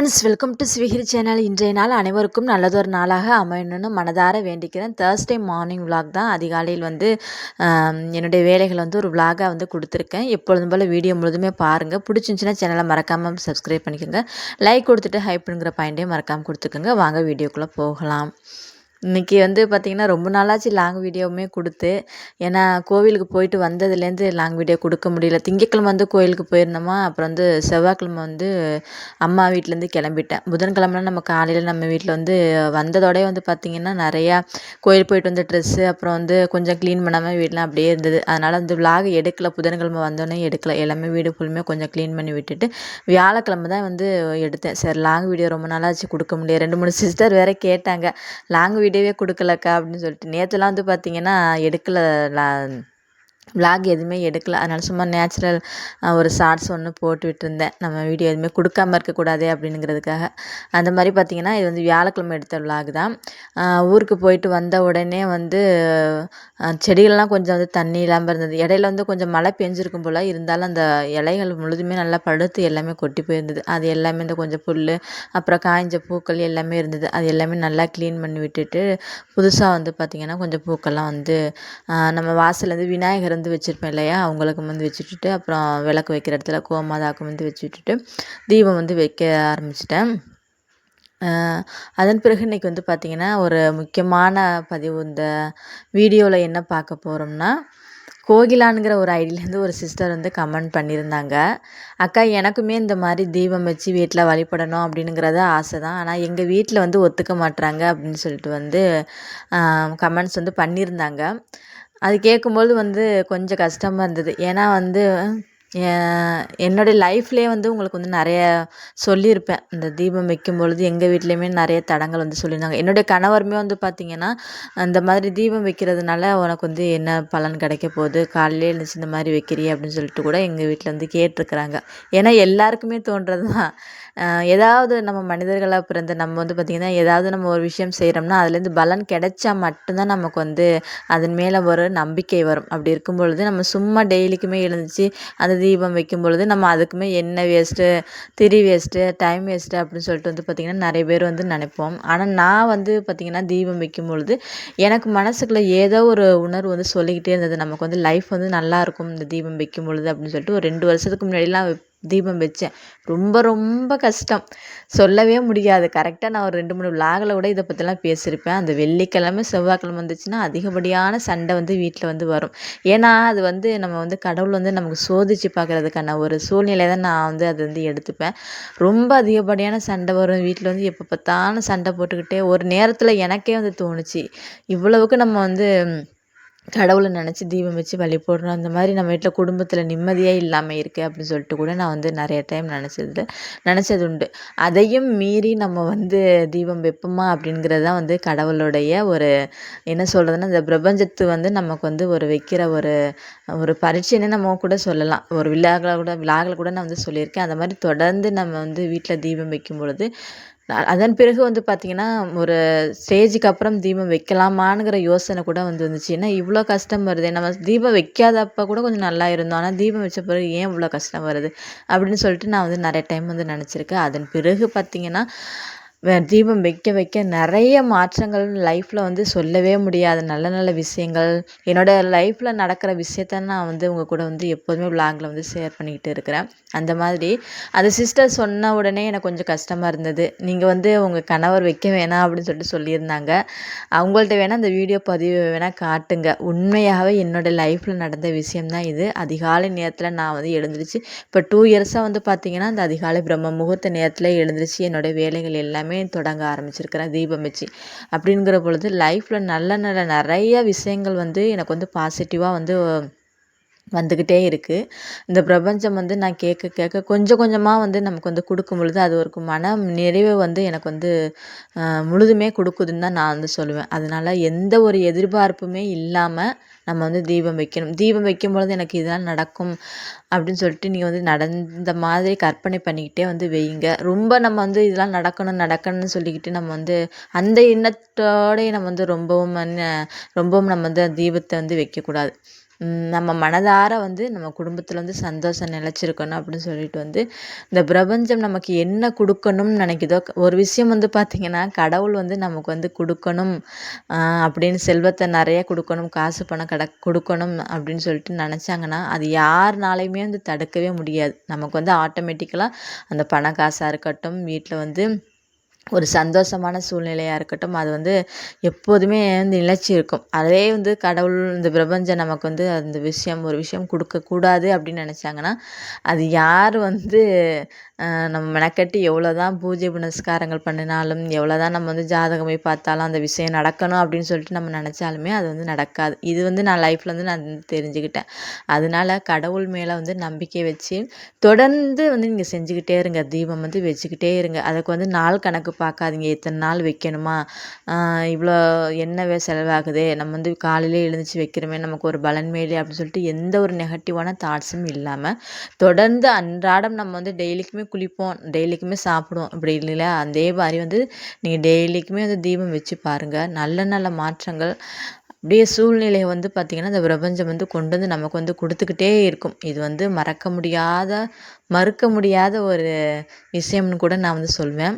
Friends welcome to ஸ்விகிரி channel இன்றைய நாள் அனைவருக்கும் நல்லதொரு நாளாக அமையணும்னு மனதார வேண்டிக்கிறேன். தேர்ஸ்டே மார்னிங் vlog தான் அதிகாலையில் வந்து என்னுடைய வேலைகளை வந்து ஒரு vlog-ஆ வந்து கொடுத்துருக்கேன். எப்பொழுதும் போல் வீடியோ முழுதுமே பாருங்கள் பிடிச்சிருந்துச்சின்னா சேனலை மறக்காமல் சப்ஸ்கிரைப் பண்ணிக்கோங்க. லைக் கொடுத்துட்டு ஹைப்புங்கிற பாயிண்ட்டையும் மறக்காமல் கொடுத்துக்கோங்க. வாங்க வீடியோக்குள்ளே போகலாம். இன்றைக்கி வந்து பார்த்திங்கன்னா ரொம்ப நாளாச்சு லாங் வீடியோவுமே கொடுத்து. ஏன்னா கோவிலுக்கு போயிட்டு வந்ததுலேருந்து லாங் வீடியோ கொடுக்க முடியல. திங்கக்கிழமை வந்து கோயிலுக்கு போயிருந்தோமா அப்புறம் வந்து செவ்வாய்க்கிழமை வந்து அம்மா வீட்டிலேருந்து கிளம்பிட்டேன். புதன்கிழமை நம்ம காலையில் நம்ம வீட்டில் வந்து வந்ததோடய வந்து பார்த்திங்கன்னா நிறையா கோயில் போயிட்டு வந்த ட்ரெஸ்ஸு அப்புறம் வந்து கொஞ்சம் க்ளீன் பண்ணாமல் வீடெலாம் அப்படியே இருந்தது. அதனால் வந்து vlog எடுக்கல புதன்கிழமை வந்தோடனே எடுக்கல. எல்லாமே வீடு ஃபுல்லுமே கொஞ்சம் க்ளீன் பண்ணி விட்டுட்டு வியாழக்கிழமை தான் வந்து எடுத்தேன். சரி லாங் வீடியோ ரொம்ப நாளாச்சு கொடுக்க முடியாது ரெண்டு மூணு சிஸ்டர் வேறு கேட்டாங்க. லாங் வீடியோ விடவே கொடுக்கலக்கா அப்படின்னு சொல்லிட்டு நேற்றுலாம் வந்து பார்த்திங்கன்னா எடுக்கலை நான் விளாக் எதுவுமே எடுக்கல. அதனால் சும்மா நேச்சுரல் ஒரு ஷார்ட்ஸ் ஒன்று போட்டு விட்டுருந்தேன். நம்ம வீடியோ எதுவுமே கொடுக்காம இருக்கக்கூடாது அப்படிங்கிறதுக்காக. அந்த மாதிரி பார்த்திங்கன்னா இது வந்து வியாழக்கிழமை எடுத்த vlog தான். ஊருக்கு போயிட்டு வந்த உடனே வந்து செடிகள்லாம் கொஞ்சம் வந்து தண்ணி இல்லாமல் இருந்தது. இடையில வந்து கொஞ்சம் மழை பெஞ்சிருக்கும் போல் இருந்தாலும் அந்த இலைகள் முழுதுமே நல்லா படுத்து எல்லாமே கொட்டி போயிருந்தது. அது எல்லாமே இந்த கொஞ்சம் புல் அப்புறம் காய்ஞ்ச பூக்கள் எல்லாமே இருந்தது. அது எல்லாமே நல்லா க்ளீன் பண்ணி விட்டுட்டு புதுசாக வந்து பார்த்திங்கன்னா கொஞ்சம் பூக்கள்லாம் வந்து நம்ம வாசல்லேருந்து விநாயகர் வந்து வச்சுருப்பேன் இல்லையா? அவங்களுக்கு வந்து வச்சு விட்டுட்டு அப்புறம் விளக்கு வைக்கிற இடத்துல கோமாதாக்கு வந்து வச்சு விட்டுட்டு தீபம் வந்து வைக்க ஆரம்பிச்சிட்டேன். அதன் பிறகு இன்றைக்கி வந்து பார்த்திங்கன்னா ஒரு முக்கியமான பதிவு இந்த வீடியோவில் என்ன பார்க்க போகிறோம்னா கோகிலானுங்கிற ஒரு ஐடியிலேருந்து ஒரு சிஸ்டர் வந்து கமெண்ட் பண்ணியிருந்தாங்க. அக்கா எனக்குமே இந்த மாதிரி தீபம் வச்சு வீட்டில் வழிபடணும் அப்படிங்கிறது ஆசை தான். ஆனால் எங்கள் வீட்டில் வந்து ஒத்துக்க மாட்றாங்க அப்படின்னு சொல்லிட்டு வந்து கமெண்ட்ஸ் வந்து பண்ணியிருந்தாங்க. அது கேட்கும்போது வந்து கொஞ்சம் கஷ்டமாக இருந்தது. ஏன்னா வந்து என்னுடைய லைஃப்லேயே வந்து உங்களுக்கு வந்து நிறைய சொல்லியிருப்பேன். இந்த தீபம் வைக்கும் பொழுது எங்கள் வீட்லேயுமே நிறைய தடங்கள் வந்து சொல்லியிருந்தாங்க. என்னுடைய கணவருமே வந்து பார்த்திங்கன்னா அந்த மாதிரி தீபம் வைக்கிறதுனால உனக்கு வந்து என்ன பலன் கிடைக்க போகுது? காலையிலே எழுந்துச்சு இந்த மாதிரி வைக்கிறியே அப்படின்னு சொல்லிட்டு கூட எங்கள் வீட்டில் வந்து கேட்டிருக்கிறாங்க. ஏன்னா எல்லாருக்குமே தோன்றது தான் ஏதாவது நம்ம மனிதர்களாக பிறந்த நம்ம வந்து பார்த்திங்கன்னா ஏதாவது நம்ம ஒரு விஷயம் செய்கிறோம்னா அதுலேருந்து பலன் கிடைச்சா மட்டும்தான் நமக்கு வந்து அதன் மேலே ஒரு நம்பிக்கை வரும். அப்படி இருக்கும் பொழுது நம்ம சும்மா டெய்லிக்குமே எழுந்துச்சு அந்த தீபம் வைக்கும் பொழுது நம்ம அதுக்குமே எண்ணெய் வேஸ்ட்டு திரி வேஸ்ட்டு டைம் வேஸ்ட்டு அப்படின்னு சொல்லிட்டு வந்து பார்த்திங்கன்னா நிறைய பேர் வந்து நினைப்போம். ஆனால் நான் வந்து பார்த்திங்கன்னா தீபம் வைக்கும் பொழுது எனக்கு மனசுக்குள்ள ஏதோ ஒரு உணர்வு வந்து சொல்லிக்கிட்டே இருந்தது. நமக்கு வந்து லைஃப் வந்து நல்லாயிருக்கும் இந்த தீபம் வைக்கும் பொழுது அப்படின்னு சொல்லிட்டு ஒரு ரெண்டு வருஷத்துக்கு முன்னாடிலாம் வெப்- தீபம் வச்சேன். ரொம்ப ரொம்ப கஷ்டம். சொல்லவே முடியாது. கரெக்டாக நான் ஒரு ரெண்டு மூணு விலாகில் கூட இதை பற்றிலாம் பேசியிருப்பேன். அந்த வெள்ளிக்கிழமை செவ்வாய்க்கிழமை வந்துச்சுன்னா அதிகப்படியான சண்டை வந்து வீட்டில் வந்து வரும். ஏன்னா அது வந்து நம்ம வந்து கடவுள் வந்து நமக்கு சோதிச்சு பார்க்குறதுக்கான ஒரு சூழ்நிலை தான் நான் வந்து அது வந்து எடுத்துப்பேன். ரொம்ப அதிகப்படியான சண்டை வரும். வீட்டில் வந்து எப்போ பார்த்தாலும் சண்டை போட்டுக்கிட்டே ஒரு நேரத்தில் எனக்கே வந்து தோணுச்சு. இவ்வளவுக்கு நம்ம வந்து கடவுளை நினச்சி தீபம் வச்சு வழிபடுறோம் அந்த மாதிரி நம்ம வீட்டில் குடும்பத்தில் நிம்மதியே இல்லாமல் இருக்குது அப்படின்னு சொல்லிட்டு கூட நான் வந்து நிறைய டைம் நினச்சது நினச்சது உண்டு. அதையும் மீறி நம்ம வந்து தீபம் வைப்போமா அப்படிங்கிறது தான் வந்து கடவுளுடைய ஒரு என்ன சொல்கிறதுன்னா இந்த பிரபஞ்சத்து வந்து நமக்கு வந்து ஒரு வைக்கிற ஒரு ஒரு பரீட்சைன்னு நம்ம கூட சொல்லலாம். ஒரு விழாக்களை கூட விழாக்களை கூட நான் வந்து சொல்லியிருக்கேன். அந்த மாதிரி தொடர்ந்து நம்ம வந்து வீட்டில் தீபம் வைக்கும் பொழுது அதன் பிறகு வந்து பார்த்திங்கன்னா ஒரு ஸ்டேஜுக்கு அப்புறம் தீபம் வைக்கலாமாங்கிற யோசனை கூட வந்து வந்துச்சு. ஏன்னா இவ்வளோ கஷ்டம் வருது. நம்ம தீபம் வைக்காதப்போ கூட கொஞ்சம் நல்லா இருந்தோம். ஆனால் தீபம் வச்ச பிறகு ஏன் இவ்வளோ கஷ்டம் வருது? அப்படின்னு சொல்லிட்டு நான் வந்து நிறைய டைம் வந்து நினச்சிருக்கேன். அதன் பிறகு பார்த்திங்கன்னா தீபம் வைக்க வைக்க நிறைய மாற்றங்கள் லைஃப்பில் வந்து சொல்லவே முடியாத. நல்ல நல்ல விஷயங்கள். என்னோட லைஃப்பில் நடக்கிற விஷயத்த நான் வந்து உங்கள் கூட வந்து எப்போதுமே விலாகில் வந்து ஷேர் பண்ணிக்கிட்டு இருக்கிறேன். அந்த மாதிரி அந்த சிஸ்டர் சொன்ன உடனே எனக்கு கொஞ்சம் கஷ்டமாக இருந்தது. நீங்கள் வந்து உங்கள் கணவர் வைக்க வேணாம் அப்படின்னு சொல்லிட்டு சொல்லியிருந்தாங்க. அவங்கள்ட்ட வேணால் அந்த வீடியோ பதிவு வேணால் காட்டுங்க. உண்மையாகவே என்னோடய லைஃப்பில் நடந்த விஷயம்தான் இது. அதிகாலை நேரத்தில் நான் வந்து எழுந்திருச்சு இப்போ டூ இயர்ஸாக வந்து பார்த்திங்கன்னா அந்த அதிகாலை பிரம்ம முகூர்த்த நேரத்தில் எழுந்திருச்சு என்னோடய வேலைகள் எல்லாமே தொடங்க ஆரம்பிச்சிருக்கிறேன் தீபம் வச்சு. அப்படிங்கிற பொழுது லைஃப்பில் நல்ல நல்ல நிறைய விஷயங்கள் வந்து எனக்கு வந்து பாசிட்டிவாக வந்து வந்துக்கிட்டே இருக்குது இந்த பிரபஞ்சம் வந்து நான் கேட்க கேட்க கொஞ்சம் கொஞ்சமாக வந்து நமக்கு வந்து கொடுக்கும் பொழுது அது ஒரு மன நிறைவை வந்து எனக்கு வந்து முழுதுமே கொடுக்குதுன்னு தான் நான் வந்து சொல்லுவேன். அதனால் எந்த ஒரு எதிர்பார்ப்புமே இல்லாமல் நம்ம வந்து தீபம் வைக்கணும். தீபம் வைக்கும் பொழுது எனக்கு இதெல்லாம் நடக்கும் அப்படின்னு சொல்லிட்டு நீங்கள் வந்து நடந்த மாதிரி கற்பனை பண்ணிக்கிட்டே வந்து வையுங்க ரொம்ப நம்ம வந்து இதெல்லாம் நடக்கணும் நடக்கணும்னு சொல்லிக்கிட்டு நம்ம வந்து அந்த எண்ணத்தோடய நம்ம வந்து ரொம்பவும் ரொம்பவும் நம்ம வந்து தீபத்தை வந்து வைக்கக்கூடாது. நம்ம மனதார வந்து நம்ம குடும்பத்தில் வந்து சந்தோஷம் நிலச்சிருக்கணும் அப்படின்னு சொல்லிட்டு வந்து இந்த பிரபஞ்சம் நமக்கு என்ன கொடுக்கணும்னு நினைக்குதோ ஒரு விஷயம் வந்து பார்த்திங்கன்னா கடவுள் வந்து நமக்கு வந்து கொடுக்கணும் அப்படின்னு செல்வத்தை நிறைய கொடுக்கணும் காசு பணம் கட கொடுக்கணும் அப்படின்னு சொல்லிட்டு நினச்சாங்கன்னா அது யாருனாலையுமே வந்து தடுக்கவே முடியாது. நமக்கு வந்து ஆட்டோமேட்டிக்கலாக அந்த பண காசாக இருக்கட்டும் வீட்டில் வந்து ஒரு சந்தோஷமான சூழ்நிலையாக இருக்கட்டும் அது வந்து எப்போதுமே வந்து நிலைச்சி இருக்கும். அதே வந்து கடவுள் இந்த பிரபஞ்சம் நமக்கு வந்து அந்த விஷயம் ஒரு விஷயம் கொடுக்கக்கூடாது அப்படின்னு நினச்சாங்கன்னா அது யார் வந்து நம்ம மெனக்கட்டி எவ்வளோ தான் பூஜை புனஸ்காரங்கள் பண்ணினாலும் எவ்வளோ தான் நம்ம வந்து ஜாதகம் போய் பார்த்தாலும் அந்த விஷயம் நடக்கணும் அப்படின்னு சொல்லிட்டு நம்ம நினச்சாலுமே அது வந்து நடக்காது. இது வந்து நான் லைஃப்பில் வந்து நான் தெரிஞ்சுக்கிட்டேன். அதனால கடவுள் மேலே வந்து நம்பிக்கை வச்சு தொடர்ந்து வந்து நீங்கள் செஞ்சுக்கிட்டே இருங்க. தீபம் வந்து வச்சுக்கிட்டே இருங்க. அதுக்கு வந்து நாள் கணக்கு பார்க்காதீங்க. இத்தனை நாள் வைக்கணுமா? இவ்வளோ என்னவே செலவாகுது செலவாகுதே? நம்ம வந்து காலையிலே எழுந்துச்சு வைக்கிறோமே நமக்கு ஒரு பலன் மேலே அப்படின்னு சொல்லிட்டு எந்த ஒரு நெகட்டிவான தாட்ஸும் இல்லாமல் தொடர்ந்து அன்றாடம் நம்ம வந்து டெய்லிக்குமே குளிப்போம் டெய்லிக்குமே சாப்பிடுவோம். இப்படி இல்லைங்களா அதே மாதிரி வந்து நீங்கள் டெய்லிக்குமே வந்து தீபம் வச்சு பாருங்கள் நல்ல நல்ல மாற்றங்கள். அப்படியே சூழ்நிலையை வந்து பார்த்திங்கன்னா இந்த பிரபஞ்சம் வந்து கொண்டு வந்து நமக்கு வந்து கொடுத்துக்கிட்டே இருக்கும். இது வந்து மறக்க முடியாத மறுக்க முடியாத ஒரு விஷயம்னு கூட நான் வந்து சொல்வேன்.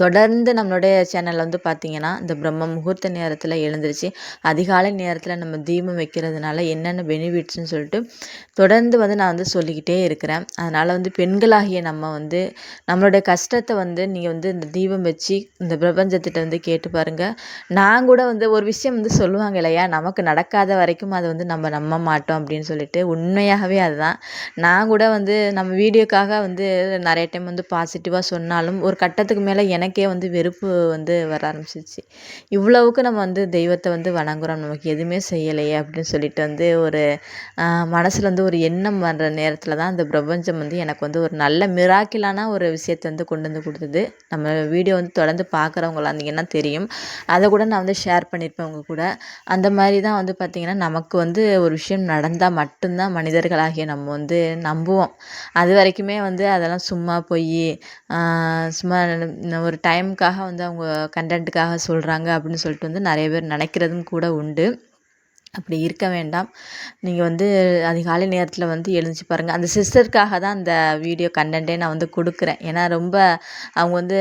தொடர்ந்து நம்மளுடைய சேனலில் வந்து பார்த்திங்கன்னா இந்த பிரம்ம முகூர்த்த நேரத்தில் எழுந்திருச்சு அதிகாலை நேரத்தில் நம்ம தீபம் வைக்கிறதுனால என்னென்ன பெனிஃபிட்ஸ்னு சொல்லிட்டு தொடர்ந்து வந்து நான் வந்து சொல்லிக்கிட்டே இருக்கிறேன். அதனால் வந்து பெண்களாகிய நம்ம வந்து நம்மளுடைய கஷ்டத்தை வந்து நீங்கள் வந்து இந்த தீபம் வச்சு இந்த பிரபஞ்சத்திட்ட வந்து கேட்டு பாருங்கள் நான் கூட வந்து ஒரு விஷயம் வந்து சொல்லுவாங்க இல்லையா? நமக்கு நடக்காத வரைக்கும் அதை வந்து நம்ம நம்ப மாட்டோம் அப்படின்னு சொல்லிட்டு உண்மையாகவே அதுதான். நான் கூட வந்து நம்ம வீடியோக்காக வந்து நிறைய டைம் வந்து பாசிட்டிவாக சொன்னாலும் ஒரு கட்டத்துக்கு மேலே எனக்கே வந்து வெறுப்பு வந்து வர ஆரம்பிச்சிச்சு இவ்வளவுக்கு நம்ம வந்து தெய்வத்தை வந்து வணங்குறோம். நமக்கு எதுவுமே செய்யலையே அப்படின்னு சொல்லிட்டு வந்து ஒரு மனசில் வந்து ஒரு எண்ணம் வர்ற நேரத்தில் தான் அந்த பிரபஞ்சம் வந்து எனக்கு வந்து ஒரு நல்ல மிராக்கிலான ஒரு விஷயத்தை வந்து கொண்டு வந்து கொடுத்தது. நம்ம வீடியோ வந்து தொடர்ந்து பார்க்குறவங்களா இருந்தீங்கன்னா தெரியும். அதை கூட நான் வந்து ஷேர் பண்ணியிருப்பேன் உங்க கூட. அந்த மாதிரி தான் வந்து பார்த்திங்கன்னா நமக்கு வந்து ஒரு விஷயம் நடந்தால் மட்டும்தான் மனிதர்களாகிய நம்ம வந்து நம்புவோம். அது வரைக்குமே வந்து அதெல்லாம் சும்மா போய் சும்மா ஒரு டைமுக்காக வந்து அவங்க கன்டென்ட்டுக்காக சொல்கிறாங்க அப்படின்னு சொல்லிட்டு வந்து நிறைய பேர் நினைக்கிறதும் கூட உண்டு. அப்படி இருக்க வேண்டாம். நீங்கள் வந்து அதிகாலை நேரத்தில் வந்து எழுந்துச்சு பாருங்கள் அந்த சிஸ்டருக்காக தான் அந்த வீடியோ கண்டென்ட்டே நான் வந்து கொடுக்குறேன். ஏன்னா ரொம்ப அவங்க வந்து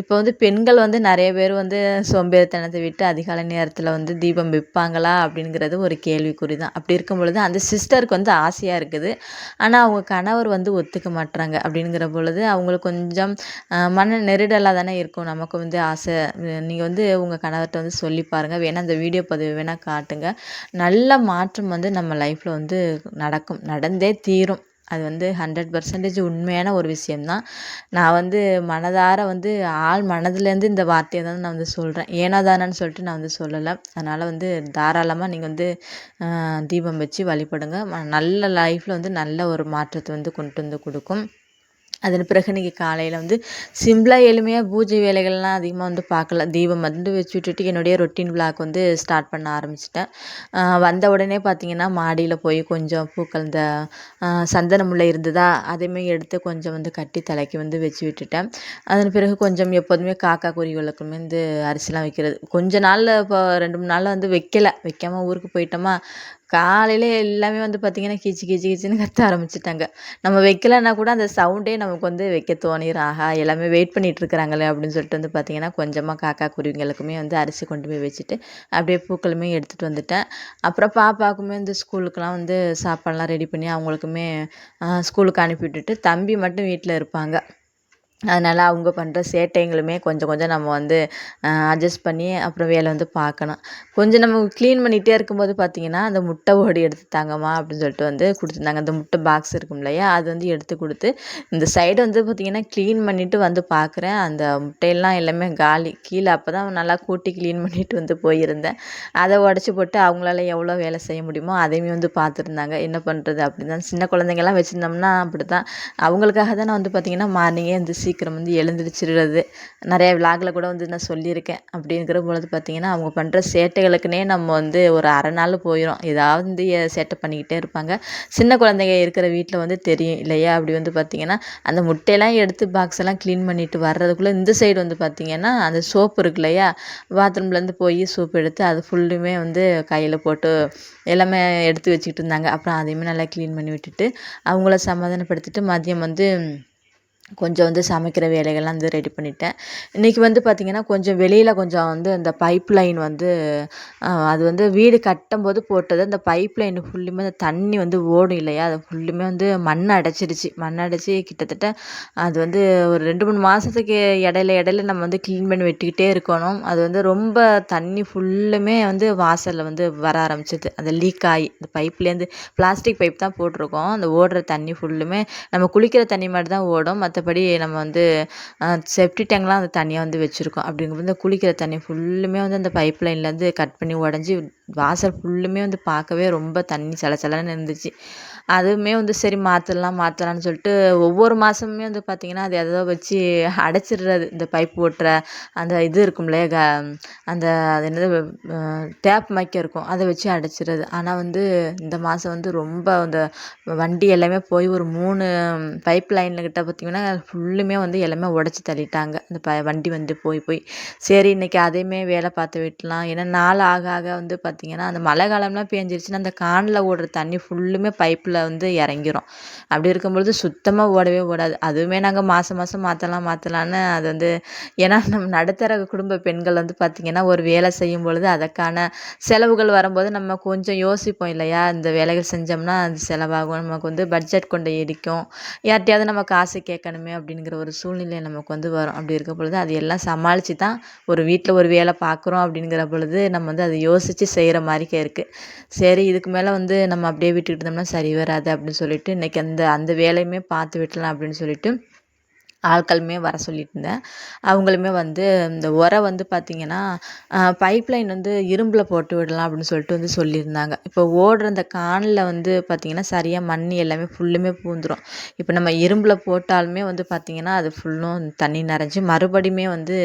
இப்போ வந்து பெண்கள் வந்து நிறைய பேர் வந்து சோம்பேறித்தனத்தை விட்டு அதிகாலை நேரத்தில் வந்து தீபம் விற்பாங்களா அப்படிங்கிறது ஒரு கேள்விக்குறி தான். அப்படி இருக்கும் பொழுது அந்த சிஸ்டருக்கு வந்து ஆசையாக இருக்குது. ஆனால் அவங்க கணவர் வந்து ஒத்துக்க மாட்றாங்க அப்படிங்கிற பொழுது அவங்களுக்கு கொஞ்சம் மன நெருடலாக தானே இருக்கும். நமக்கு வந்து ஆசை. நீங்கள் வந்து உங்கள் கணவர்கிட்ட வந்து சொல்லி பாருங்கள் வேணால் அந்த வீடியோ பதிவு வேணால் காட்டுங்க. நல்ல மாற்றம் வந்து நம்ம லைஃப்பில் வந்து நடக்கும். நடந்தே தீரும். அது வந்து ஹண்ட்ரட் பர்சன்டேஜ் உண்மையான ஒரு விஷயம்தான். நான் வந்து மனதார வந்து ஆள் மனதுலேருந்து இந்த வார்த்தையை தான் நான் வந்து சொல்கிறேன் ஏனோ தானன்னு சொல்லிட்டு நான் வந்து சொல்லலை. அதனால் வந்து தாராளமாக நீங்கள் வந்து தீபம் வச்சு வழிபடுங்க. நல்ல லைஃப்பில் வந்து நல்ல ஒரு மாற்றத்தை வந்து கொண்டு வந்து கொடுக்கும். அதன் பிறகு இன்றைக்கி காலையில் வந்து சிம்பிளாக எளிமையாக பூஜை வேலைகள்லாம் அதிகமாக வந்து பார்க்கல. தீபம் வந்து வச்சு விட்டுட்டு என்னுடைய ரொட்டீன் விளாக் வந்து ஸ்டார்ட் பண்ண ஆரம்பிச்சிட்டேன். வந்த உடனே பார்த்தீங்கன்னா மாடியில் போய் கொஞ்சம் பூக்கள் இந்த சந்தன முல்லை இருந்ததா அதையுமே எடுத்து கொஞ்சம் வந்து கட்டி தலைக்கு வந்து வச்சு விட்டுட்டேன். அதன் பிறகு கொஞ்சம் எப்போதுமே காக்கா குருவிகளுக்குமே வந்து அரிசிலாம் வைக்கிறது. கொஞ்ச நாளில் இப்போ ரெண்டு மூணு நாளில் வந்து வைக்கல. வைக்காமல் ஊருக்கு போயிட்டோமா காலையில எல்லாமே வந்து பார்த்தீங்கன்னா கீச்சு கீச்சு கீச்சுன்னு கத்த ஆரம்பிச்சிட்டாங்க. நம்ம வைக்கலன்னா கூட அந்த சவுண்டே நமக்கு வந்து வைக்க தோணிடும் ஆஹா எல்லாமே வெயிட் பண்ணிட்டு இருக்கிறாங்களே அப்படின்னு சொல்லிட்டு வந்து பார்த்திங்கன்னா கொஞ்சமாக காக்கா குருவிங்களுக்குமே வந்து அரிசி கொண்டு போய் வச்சுட்டு அப்படியே பூக்களுமே எடுத்துகிட்டு வந்துட்டேன். அப்புறம் பாப்பாவுக்குமே வந்து ஸ்கூலுக்கெலாம் வந்து சாப்பாடெலாம் ரெடி பண்ணி அவங்களுக்குமே ஸ்கூலுக்கு அனுப்பி விட்டுட்டு தம்பி மட்டும் வீட்டில் இருப்பாங்க. அதனால் அவங்க பண்ணுற சேட்டைங்களுமே கொஞ்சம் கொஞ்சம் நம்ம வந்து அட்ஜஸ்ட் பண்ணி அப்புறம் வேலை வந்து பார்க்கணும். கொஞ்சம் நம்ம க்ளீன் பண்ணிகிட்டே இருக்கும்போது பார்த்தீங்கன்னா அந்த முட்டை ஓடி எடுத்து தாங்கம்மா அப்படின்னு சொல்லிட்டு வந்து கொடுத்துருந்தாங்க. அந்த முட்டை பாக்ஸ் இருக்கும் இல்லையா? அது வந்து எடுத்து கொடுத்து இந்த சைடு வந்து பார்த்திங்கன்னா க்ளீன் பண்ணிவிட்டு வந்து பார்க்குறேன் அந்த முட்டையெல்லாம் எல்லாமே காலி கீழே அப்போ தான் நல்லா கூட்டி க்ளீன் பண்ணிட்டு வந்து போயிருந்தேன். அதை உடச்சி போட்டு அவங்களால எவ்வளோ வேலை செய்ய முடியுமோ அதையுமே வந்து பார்த்துருந்தாங்க. என்ன பண்ணுறது அப்படி தான் சின்ன குழந்தைங்கலாம் வச்சுருந்தோம்னா அப்படி தான் அவங்களுக்காக தான் நான் வந்து பார்த்திங்கன்னா மார்னிங்கே வந்து சீக்கிரம் வந்து எழுந்திரிச்சிடுறது நிறைய விலாகில் கூட வந்து நான் சொல்லியிருக்கேன். அப்படிங்கிற பொழுது பார்த்திங்கன்னா அவங்க பண்ணுற சேட்டைகளுக்குனே நம்ம வந்து ஒரு அரை நாள் போயிடும் ஏதாவது வந்து சேட்டை பண்ணிக்கிட்டே இருப்பாங்க. சின்ன குழந்தைங்க இருக்கிற வீட்டில் வந்து தெரியும் இல்லையா? அப்படி வந்து பார்த்திங்கன்னா அந்த முட்டையெல்லாம் எடுத்து பாக்ஸ் எல்லாம் க்ளீன் பண்ணிட்டு வர்றதுக்குள்ளே இந்த சைடு வந்து பார்த்திங்கன்னா அந்த சோப்பு இருக்கு இல்லையா? பாத்ரூம்லேருந்து போய் சோப்பு எடுத்து அது ஃபுல்லுமே வந்து கையில் போட்டு எல்லாமே எடுத்து வச்சுக்கிட்டு இருந்தாங்க. அப்புறம் அதையுமே நல்லா க்ளீன் பண்ணி விட்டுட்டு அவங்கள சமாதானப்படுத்திட்டு மதியம் வந்து கொஞ்சம் வந்து சமைக்கிற வேலைகள்லாம் வந்து ரெடி பண்ணிட்டேன். இன்றைக்கி வந்து பார்த்திங்கன்னா கொஞ்சம் வெளியில் கொஞ்சம் வந்து அந்த பைப் லைன் வந்து அது வந்து வீடு கட்டும்போது போட்டது. அந்த பைப் லைன் ஃபுல்லுமே அந்த தண்ணி வந்து ஓடும் இல்லையா? அது ஃபுல்லுமே வந்து மண் அடைச்சிருச்சு. மண் அடைச்சி கிட்டத்தட்ட அது வந்து ஒரு ரெண்டு மூணு மாதத்துக்கு இடையில இடையில நம்ம வந்து க்ளீன் பண்ணி வெட்டிக்கிட்டே இருக்கணும். அது வந்து ரொம்ப தண்ணி ஃபுல்லுமே வந்து வாசலில் வந்து வர ஆரம்பிச்சிது. அந்த லீக் ஆகி அந்த பைப்லேருந்து பிளாஸ்டிக் பைப் தான் போட்டிருக்கோம். அந்த ஓடுற தண்ணி ஃபுல்லுமே நம்ம குளிக்கிற தண்ணி மாதிரி தான் ஓடும். மற்ற மற்றபடி நம்ம வந்து செப்டி டேங்க்லாம் வந்து தனியாக வந்து வச்சுருக்கோம். அப்படிங்கும்போது இந்த குளிக்கிற தண்ணி ஃபுல்லுமே வந்து அந்த பைப் லைன்லேருந்து கட் பண்ணி உடஞ்சி வாசல் ஃபுல்லுமே வந்து பார்க்கவே ரொம்ப தண்ணி சலசலன்னு இருந்துச்சு. அதுவுமே வந்து சரி மாற்றலாம் மாற்றலான்னு சொல்லிட்டு ஒவ்வொரு மாதமுமே வந்து பார்த்திங்கன்னா அது எதோ வச்சு அடைச்சிடுறது. இந்த பைப் ஓட்டுற அந்த இது இருக்கும்ல க அந்த அது என்னது? டேப் மைக்க இருக்கும். அதை வச்சு அடைச்சிடுறது. ஆனால் வந்து இந்த மாதம் வந்து ரொம்ப அந்த வண்டி எல்லாமே போய் ஒரு மூணு பைப் லைன்கிட்ட பார்த்திங்கன்னா ஃபுல்லுமே வந்து எல்லாமே உடச்சி தள்ளிட்டாங்க. அந்த ப வண்டி வந்து போய் போய். சரி இன்றைக்கி அதையுமே வேலை பார்த்து விட்டலாம் ஏன்னா நாள் ஆக ஆக வந்து பார்த்திங்கன்னா அந்த மழை காலம்லாம் பேஞ்சிருச்சுன்னா அந்த கானில் ஓடுற தண்ணி ஃபுல்லுமே பைப்பில் வந்து இறங்கிரும். அப்படி இருக்கும்பொழுது சுத்தமாக ஓடவே ஓடாது. அதுவுமே நாங்கள் மாதம் மாதம் மாற்றலாம் மாற்றலான்னு அது வந்து ஏன்னா நம்ம நடுத்தர குடும்ப பெண்கள் வந்து பார்த்திங்கன்னா ஒரு வேலை செய்யும் பொழுது அதற்கான செலவுகள் வரும்போது நம்ம கொஞ்சம் யோசிப்போம் இல்லையா? இந்த வேலைகள் செஞ்சோம்னா அது செலவாகும். நமக்கு வந்து பட்ஜெட் கொண்டு இடிக்கும். யார்கிட்டையாவது நம்ம காசு கேட்கணுமே அப்படிங்கிற ஒரு சூழ்நிலை நமக்கு வந்து வரும். அப்படி இருக்க பொழுது அது எல்லாம் சமாளித்து தான் ஒரு வீட்டில் ஒரு வேலை பார்க்குறோம் அப்படிங்கிற பொழுது நம்ம வந்து அதை யோசித்து செய்கிற மாதிரிக்கே இருக்குது சரி இதுக்கு மேலே வந்து நம்ம அப்படியே விட்டுக்கிட்டு இருந்தோம்னா சரி வராது அப்படின்னு சொல்லிட்டு இன்றைக்கி அந்த அந்த வேலையுமே பார்த்து விட்டுடலாம் அப்படின்னு சொல்லிட்டு ஆட்களுமே வர சொல்லியிருந்தேன் அவங்களுமே வந்து இந்த உரம் வந்து பார்த்திங்கன்னா பைப் லைன் வந்து இரும்பில் போட்டு விடலாம் அப்படின்னு சொல்லிட்டு வந்து சொல்லியிருந்தாங்க. இப்போ ஓடுற அந்த கானில் வந்து பார்த்திங்கன்னா சரியாக மண் எல்லாமே ஃபுல்லுமே பூந்துடும் இப்போ நம்ம இரும்பில் போட்டாலுமே வந்து பார்த்திங்கன்னா அது ஃபுல்லும் தண்ணி நிறைஞ்சி மறுபடியுமே வந்து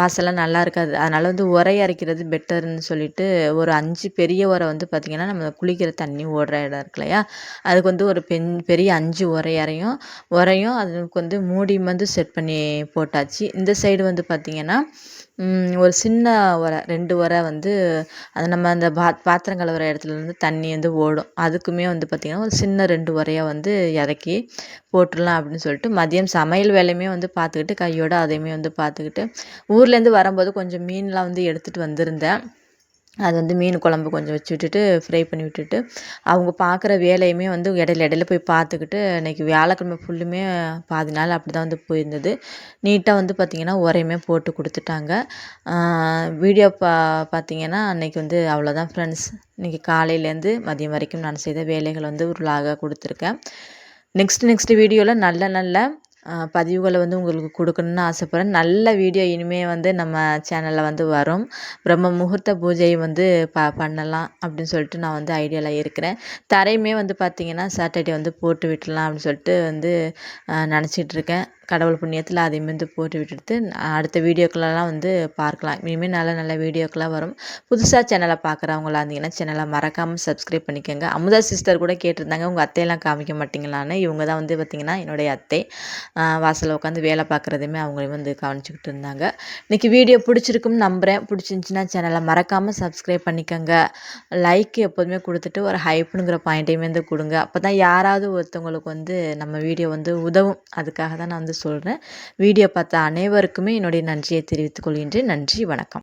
வாசலாம் நல்லா இருக்காது. அதனால் வந்து உரை அரைக்கிறது பெட்டர்னு சொல்லிட்டு ஒரு அஞ்சு பெரிய உரை வந்து பார்த்திங்கன்னா நம்ம குளிக்கிற தண்ணி ஓடுற இடம் இருக்கு இல்லையா? அதுக்கு வந்து ஒரு பெண் பெரிய அஞ்சு உரையறையும் உரையும் அதுக்கு வந்து மூடி வந்து செட் பண்ணி போட்டாச்சு. இந்த சைடு வந்து பார்த்திங்கன்னா ஒரு சின்ன உரை ரெண்டு உரை வந்து அது நம்ம அந்த பாத் பாத்திரம் கழுவுற இடத்துலேருந்து தண்ணி வந்து ஓடும். அதுக்குமே வந்து பார்த்திங்கன்னா ஒரு சின்ன ரெண்டு உரையாக வந்து இறக்கி போட்டுடலாம் அப்படின்னு சொல்லிட்டு மதியம் சமையல் வேலையுமே வந்து பார்த்துக்கிட்டு கையோடு அதையுமே வந்து பார்த்துக்கிட்டு ஊர்லேருந்து வரும்போது கொஞ்சம் மீன்லாம் வந்து எடுத்துகிட்டு வந்திருந்தேன். அது வந்து மீன் குழம்பு கொஞ்சம் வச்சு விட்டுட்டு ஃப்ரை பண்ணி விட்டுட்டு அவங்க பார்க்குற வேலையுமே வந்து இடையில இடையில போய் பார்த்துக்கிட்டு இன்னைக்கு வியாழக்கிழமை ஃபுல்லுமே பாதி நாள் அப்படி தான் வந்து போயிருந்தது. நீட்டாக வந்து பார்த்திங்கன்னா உரையுமே போட்டு கொடுத்துட்டாங்க. வீடியோ பா பார்த்திங்கன்னா அன்றைக்கி வந்து அவ்வளோதான் ஃப்ரெண்ட்ஸ் இன்றைக்கி காலையிலேருந்து மதியம் வரைக்கும் நான் செய்த வேலைகள் வந்து ஒரு லாகாக கொடுத்துருக்கேன் நெக்ஸ்ட் நெக்ஸ்ட் வீடியோவில் நல்ல நல்ல பதிவுகளை வந்து உங்களுக்கு கொடுக்கணுன்னு ஆசைப்பட்றேன். நல்ல வீடியோ இனிமேல் வந்து நம்ம சேனலில் வந்து வரும். பிரம்ம முகூர்த்த பூஜை வந்து ப பண்ணலாம் அப்படின்னு சொல்லிட்டு நான் வந்து ஐடியாவில் இருக்கிறேன். தரையுமே வந்து பார்த்திங்கன்னா சாட்டர்டே வந்து போட்டு விட்டுடலாம் அப்படின்னு சொல்லிட்டு வந்து நினச்சிட்ருக்கேன் கடவுள் புண்ணியத்தில் அதை வந்து போட்டு விட்டுட்டு அடுத்த வீடியோக்களெல்லாம் வந்து பார்க்கலாம். இனிமேல் நல்ல நல்ல வீடியோக்கெல்லாம் வரும். புதுசாக சேனலை பார்க்குறவங்களா இருந்தீங்கன்னா சேனலை மறக்காமல் சப்ஸ்கிரைப் பண்ணிக்கோங்க. அமுதா சிஸ்டர் கூட கேட்டிருந்தாங்க உங்கள் அத்தையெல்லாம் காமிக்க மாட்டிங்களான்னு. இவங்க தான் வந்து பார்த்திங்கன்னா என்னுடைய அத்தை. வாசலில் உட்காந்து வேலை பார்க்குறதையுமே அவங்களையும் வந்து கவனிச்சிக்கிட்டு இருந்தாங்க. இன்றைக்கி வீடியோ பிடிச்சிருக்கும்னு நம்புகிறேன் பிடிச்சிருந்துச்சின்னா சேனலை மறக்காமல் சப்ஸ்கிரைப் பண்ணிக்கோங்க. லைக் எப்போதுமே கொடுத்துட்டு ஒரு ஹைப்புங்கிற பாயிண்ட்டையுமே வந்து கொடுங்க. அப்போ தான் யாராவது ஒருத்தவங்களுக்கு வந்து நம்ம வீடியோ வந்து உதவும். அதுக்காக தான் நான் வந்து சொல்கிறேன் வீடியோ பார்த்த அனைவருக்குமே என்னுடைய நன்றியை தெரிவித்துக் கொள்கின்றேன். நன்றி வணக்கம்.